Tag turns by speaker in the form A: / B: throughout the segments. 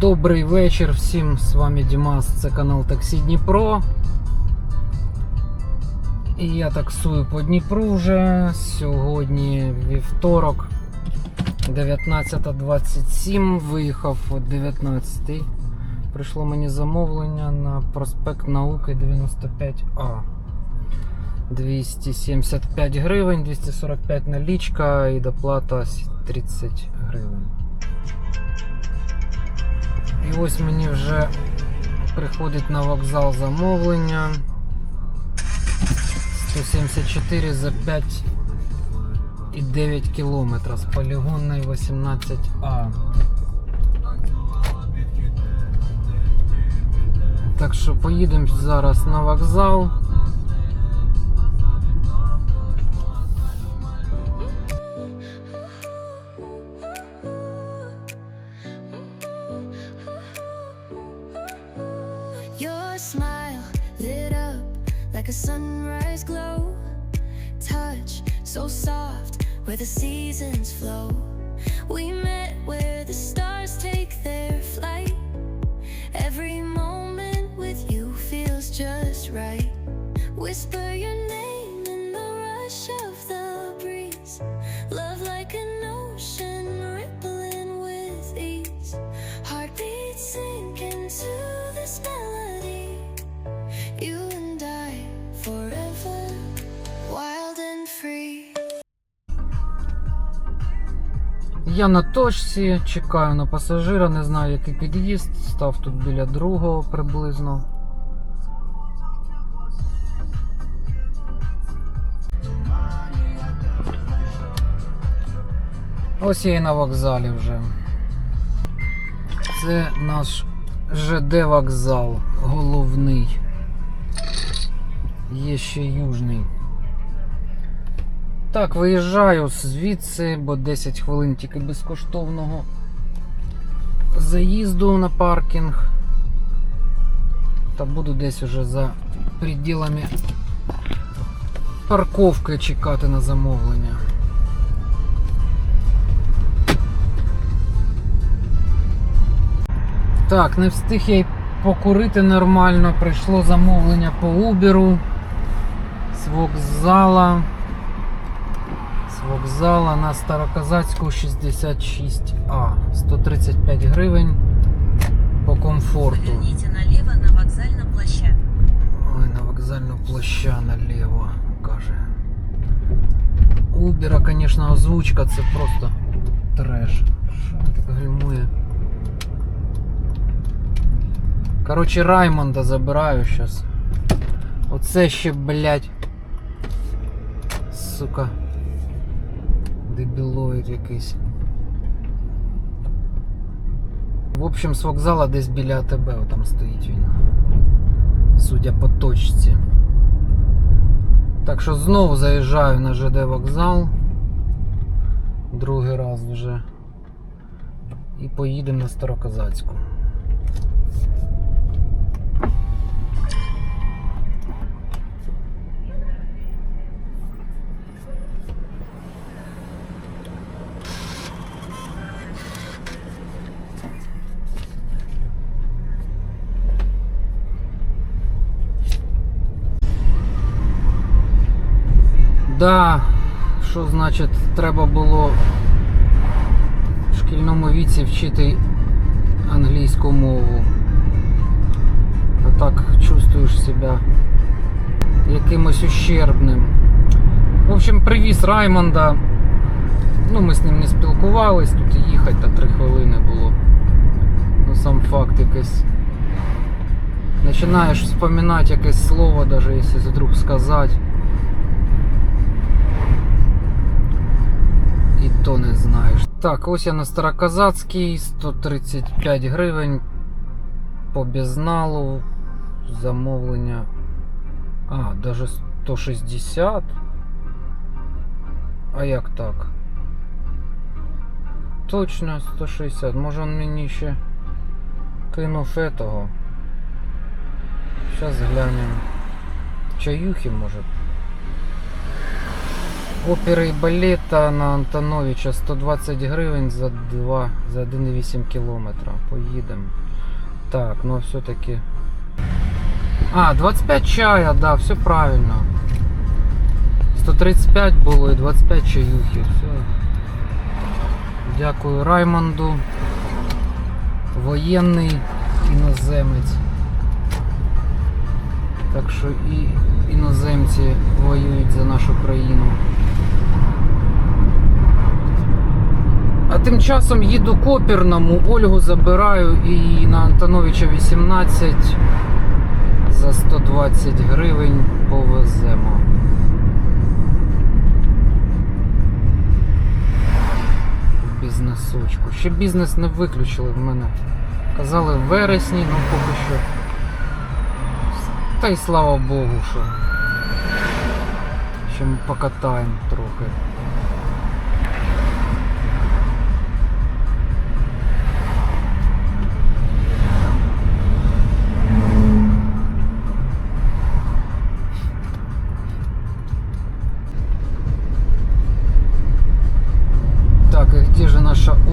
A: Добрий вечір всім. З вами Дімас, це канал Таксі Дніпро. І я таксую по Дніпру вже. Сьогодні вівторок 19.27. Виїхав о 19. Прийшло мені замовлення на проспект Науки 95А. 275 гривень, 245 налічка і доплата 30 гривень. І ось мені вже приходить на вокзал замовлення. 174 за 5,9 кілометра з полігонної 18А. Так що поїдемо зараз на вокзал.
B: Where the seasons flow. We met where the stars take their flight. Every moment with you feels just right. Whisper your name in the rush of the breeze. Love like an ocean rippling with ease. Heartbeats sink into this melody.
A: Я на точці, чекаю на пасажира, не знаю, який під'їзд. Став тут біля другого приблизно. Ось я і на вокзалі вже. Це наш ЖД вокзал, головний. Є ще южний. Так, виїжджаю звідси, бо 10 хвилин тільки безкоштовного заїзду на паркінг. Та буду десь уже за пределами парковки чекати на замовлення. Так, не встиг я й покурити нормально. Прийшло замовлення по Uber з вокзала. З вокзала на Староказацьку 66А. 135 гривень по комфорту.
C: Поверните налево на вокзальном площадке.
A: Ой, на вокзальну площа наліво, каже. Убера, конечно, озвучка, це просто треш. Що він так гальмує? Короче, Раймонда забираю сейчас. Оце ще, блядь. Сука. Дебілоїд якийсь. В общем, з вокзала десь біля АТБ там стоїть він. Судя по точці. Так що знову заїжджаю на ЖД вокзал. Другий раз вже. І поїдемо на Староказацьку. Да, що значить треба було в шкільному віці вчити англійську мову. А так чувствуєш себе якимось ущербним. В общем, привіз Раймонда. Ну, ми з ним не спілкувались, тут їхати та 3 хвилини було. Ну сам факт якийсь. Починаєш вспоминати якесь слово, навіть якщо вдруг сказати. І то не знаєш. Так, ось я на Староказацькій, 135 гривень по безналу. Замовлення. А, даже 160. А як так? Точно 160. Може він мені ще кинув этого. Зараз глянемо. Чаюхи може. Опери і балета на Антоновича 120 гривень за 2, за 1,8 кілометра. Поїдемо. Так, ну все-таки. А, 25 чая, да, все правильно. 135 було і 25 чаюхи. Все. Дякую Раймонду. Воєнний іноземець. Так що і іноземці воюють за нашу країну. А тим часом їду к Опірному, Ольгу забираю і на Антоновича 18 за 120 гривень повеземо. Бізнесочку. Ще бізнес не виключили в мене. Казали в вересні, ну поки що. Та й слава Богу, що. Ще ми покатаємо трохи.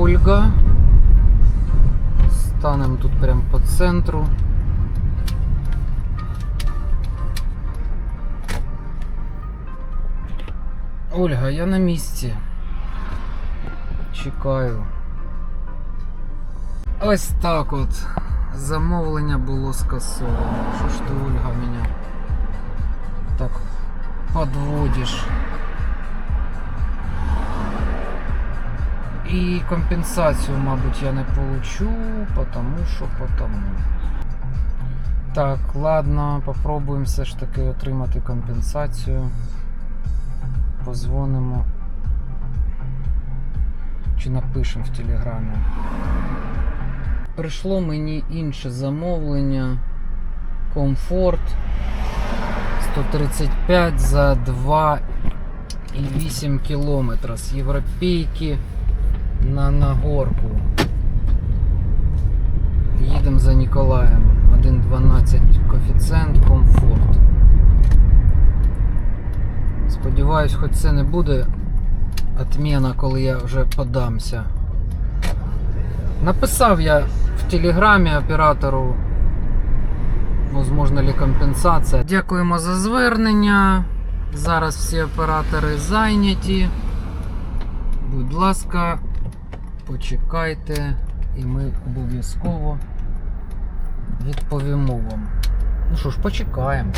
A: Ольга? Станем тут прям по центру. Ольга, я на місці. Чекаю. Ось так от. Замовлення було скасовано. Що ж ти, Ольга, мене так подводиш? І компенсацію, мабуть, я не получу, потому що потому. Так, ладно, попробуємо все ж таки отримати компенсацію. Позвонимо. Чи напишемо в телеграмі. Прийшло мені інше замовлення. Комфорт 135 за 2,8 кілометра з європейки на Нагорку. Їдемо за Ніколаєм. 1,12 коефіцієнт, комфорт. Сподіваюсь, хоч це не буде отміна, коли я вже подамся. Написав я в телеграмі оператору, можливо ли компенсація. Дякуємо за звернення. Зараз всі оператори зайняті. Будь ласка, почекайте, і ми обов'язково відповімо вам. Ну що ж, почекаємо.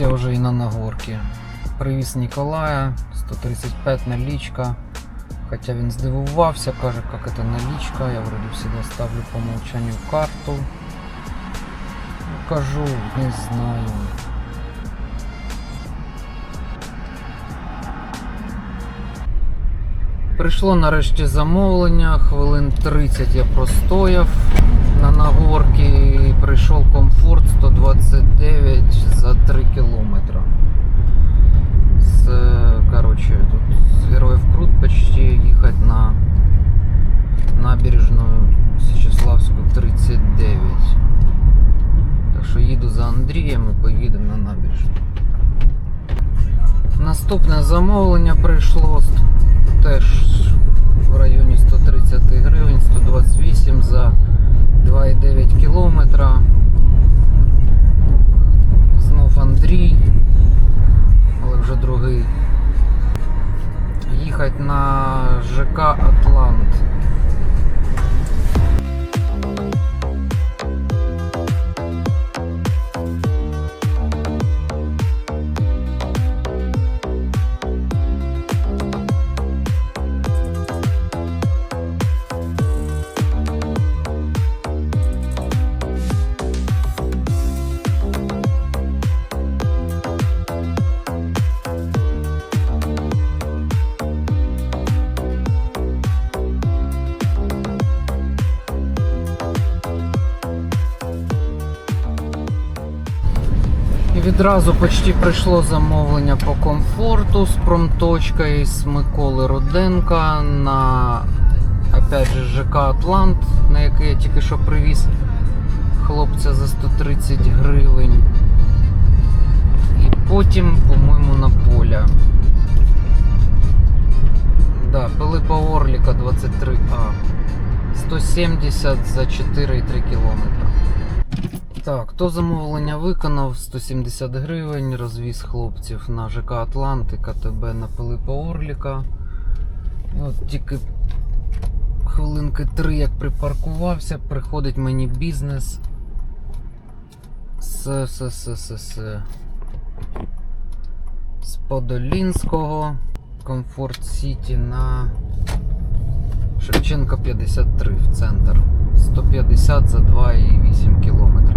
A: Ось я вже і на Нагорці. Привіз Ніколая, 135 налічка. Хоча він здивувався, каже, як це налічка. Я вроде всегда ставлю по умолчанию карту. Ну, Кажу, не знаю. Прийшло нарешті замовлення, хвилин 30 я простояв на Нагорці і прийшов комфорт 129 за 3 кілометра. З, короче, тут з Героїв Крут почти їхати на набережну Січеславську 39. Так що їду за Андрієм і поїдемо на набережну. Наступне замовлення прийшло теж в районі 130 гривень, 128 за 2,9 кілометра. Знов Андрій, але вже другий. Їхати на ЖК Атлант. Відразу почти прийшло замовлення по комфорту з промточкою з Миколи Руденка на опять же ЖК Атлант, на який я тільки що привіз хлопця за 130 гривень. І потім, по-моєму, на поля. Да, Пилипа Орліка 23А. 170 за 4,3 кілометра. Так, хто замовлення виконав 170 гривень, розвіз хлопців на ЖК Атлантика, КТБ на Пилипа Орліка. От тільки хвилинки три, як припаркувався, приходить мені бізнес. З, з, з, з, з, з Подолінського Комфорт Сіті на Шевченка 53 в центр. 150 за 2,8 кілометра.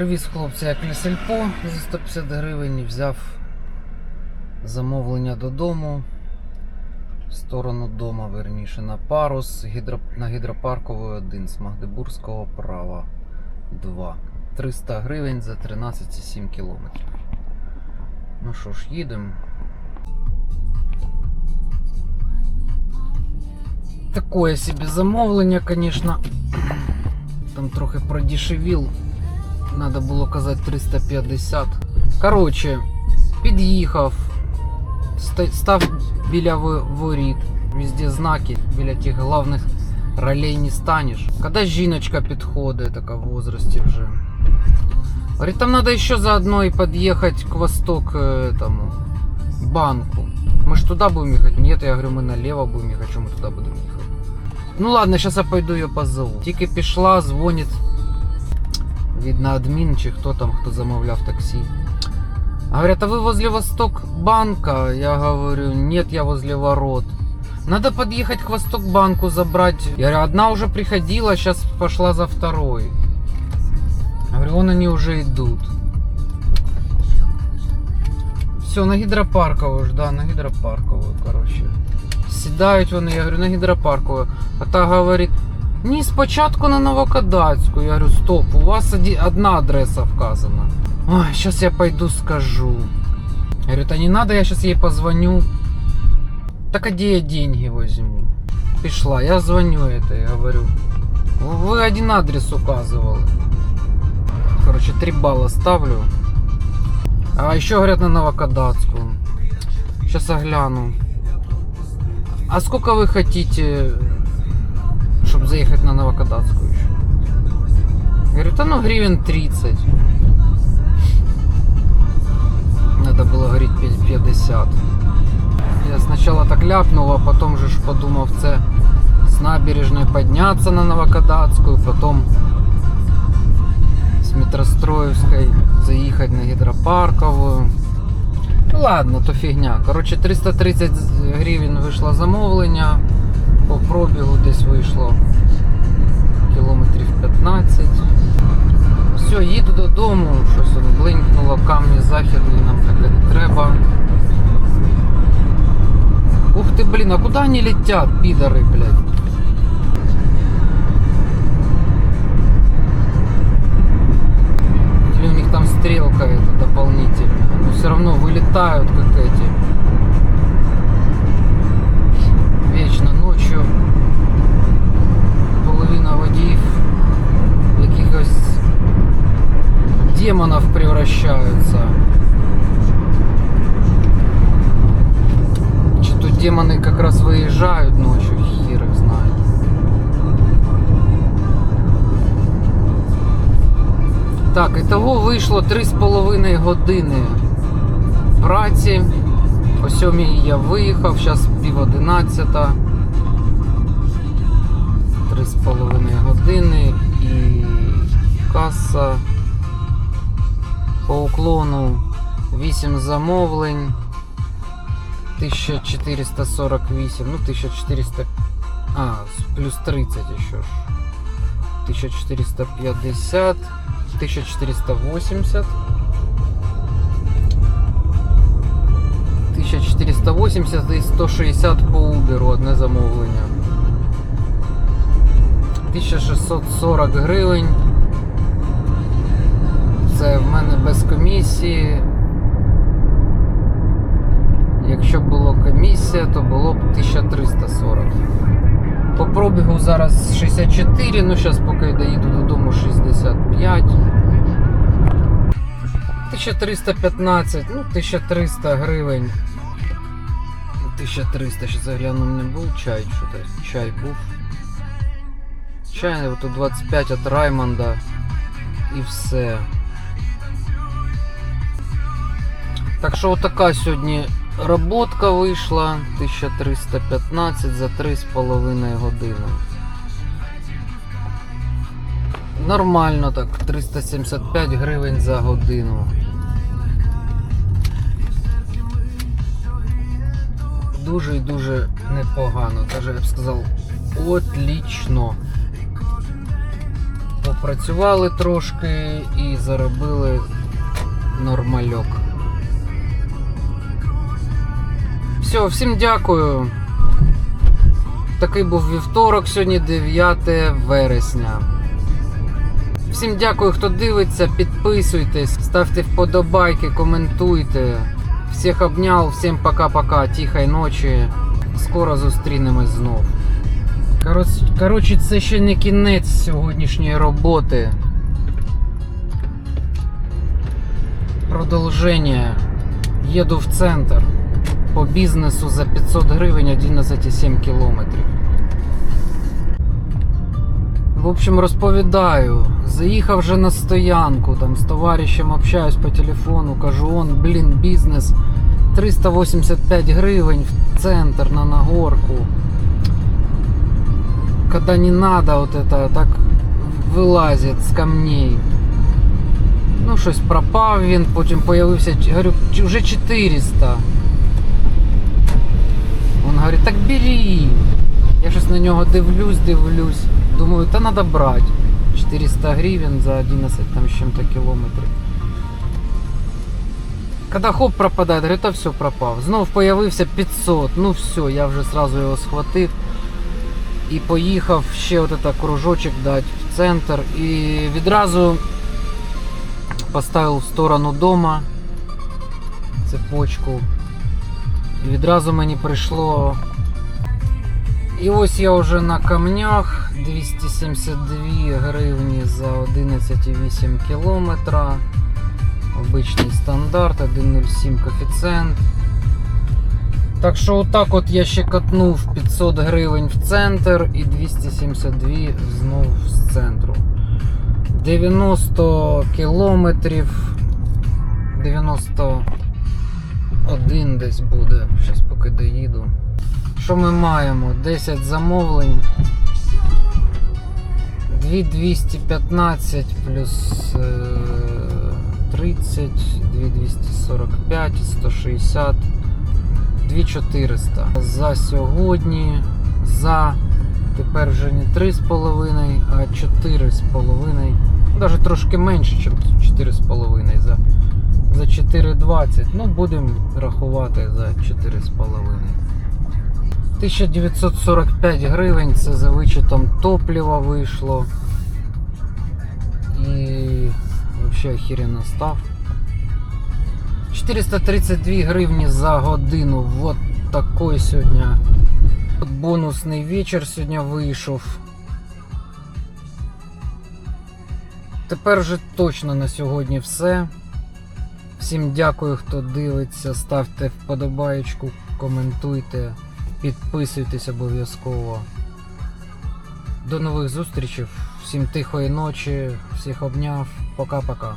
A: Привіз хлопця як лісельпо за 150 гривень взяв замовлення додому. В сторону дома, верніше, на парус гідро... на гідропаркової 1 з Магдебурзького права 2. 300 гривень за 13,7 кілометрів. Ну що ж, їдемо. Такое собі замовлення, звісно. Там трохи продешевил. Надо було казати 350. Коротше, під'їхав, ста- став біля во- воріт. Везде знаки, біля тих главних ролей не станеш. Коли жіночка підходить, така в возрасте вже. Говорит, там надо еще заодно и подъехать к восток э, этому банку. Мы ж туда будем ехать? Нет, я говорю, мы налево будем ехать, что мы туда будем ехать? Ну ладно, сейчас я пойду ее позову. Тільки пішла, дзвонить Видно, админ, чи хто там, хто замовляв таксі. Говорят, а вы возле Восток банка? Я говорю, нет, я возле ворот. Надо подъехать к Восток банку забрать. Я говорю, одна уже приходила, сейчас пошла за второй. Говорю, вон они уже идут. Все, на гідропаркову ж, да, на гідропаркову, короче. Сідають вони, я говорю, на гідропаркову. А та говорить, ні, спочатку на Новокадацьку. Я говорю, стоп, у вас одна адреса вказана. Ой, сейчас я пойду скажу. Я говорю, да не надо, я сейчас ей позвоню. Так а где я деньги возьму? Пришла, я звоню этой, говорю. Вы один адрес указывали. Короче, 3 балла ставлю. А еще говорят на Новокадацкую. Сейчас я гляну. А сколько вы хотите, чтобы заехать на Новокадацкую еще? Говорю, да ну гривен 30. Надо было говорить 50. Я сначала так ляпнул, а потом же ж подумав, це з набережної підняться на Новокадацькую, потом з Метростроївської заїхати на гідропаркову. Ну ладно, то фігня. Коротше, 330 гривень вийшло замовлення. По пробігу десь вийшло кілометрів 15. Все, їду додому, щось от блинкнуло, камні західні, нам таке не треба. Ух ти, блін, а куди вони летять, підари, блядь? Или у них там стрелка это дополнительная. Но все равно вылетают как эти. Демонов превращаются. Тут демоны как раз выезжают ночью, хер их знает. Так, ітого вийшло 3,5 години праці. О 7 я виїхав, зараз пів 11. 3,5 години і каса по уклону 8 замовлень. 1448, ну 1400, а, плюс 30 еще ж. 1450, 1480. 1480 і 160 по Uber одне замовлення. 1640 гривень. Це в мене без комісії. Якщо б була комісія, то було б 1340. По пробігу зараз 64, ну зараз поки доїду додому 65. 1315, ну 1300 гривень. 1300, ще загляну, не був чай, що то чай був. Чай, от 25 від Раймонда і все. Так що отака сьогодні роботка вийшла 1315 за 3,5 години. Нормально так, 375 гривень за годину. Дуже і дуже непогано. Даже я б сказав, отлично. Попрацювали трошки і заробили нормальок. Все, всім дякую. Такий був вівторок, сьогодні 9 вересня. Всім дякую, хто дивиться, підписуйтесь, ставте вподобайки, коментуйте. Всіх обняв, всім пока-пока, тихої ночі. Скоро зустрінемось знов. Коротше, це ще не кінець сьогоднішньої роботи. Продовження. Їду в центр по бізнесу за 500 гривень 11,7 кілометрів. В общем, розповідаю. Заїхав вже на стоянку, там з товаришем общаюсь по телефону, кажу, он, блін, бізнес 385 гривень в центр на Нагорку. Когда не надо вот это так вилазить з камней. Ну, щось пропав він, потім появився, говорю, «Ч- вже 400. Він говорить, так бери. Я щось на нього дивлюсь, дивлюсь. Думаю, та треба брати. 400 гривень за 11 там з чим-то кілометрів. Когда хоп пропадає, говорю, та все пропав. Знов появився 500. Ну все, я вже сразу його схватив. І поїхав ще от это кружочок дати в центр. І відразу поставив в сторону дома цепочку. І відразу мені прийшло. І ось я вже на камнях 272 гривні за 11,8 кілометра. Обичний стандарт, 1,07 коефіцієнт. Так що отак от я ще катнув 500 гривень в центр і 272 знов з центру. 90 кілометрів. 91 десь буде. Зараз поки доїду. Що ми маємо? 10 замовлень. 2215 плюс е, 30, 2245, 160, 2400. За сьогодні, за тепер вже не 3,5, а 4,5. Навіть трошки менше, ніж 4,5 за, за 4,20. Ну, будемо рахувати за 4,5. 1945 гривень це за вичетом топлива вийшло. І взагалі охеренно став. 432 гривні за годину. Вот такой сьогодні. Бонусний вечір сьогодні вийшов. Тепер вже точно на сьогодні все. Всім дякую, хто дивиться. Ставте вподобаєчку, коментуйте, підписуйтесь обов'язково. До нових зустрічей. Всім тихої ночі, всіх обняв. Пока-пока.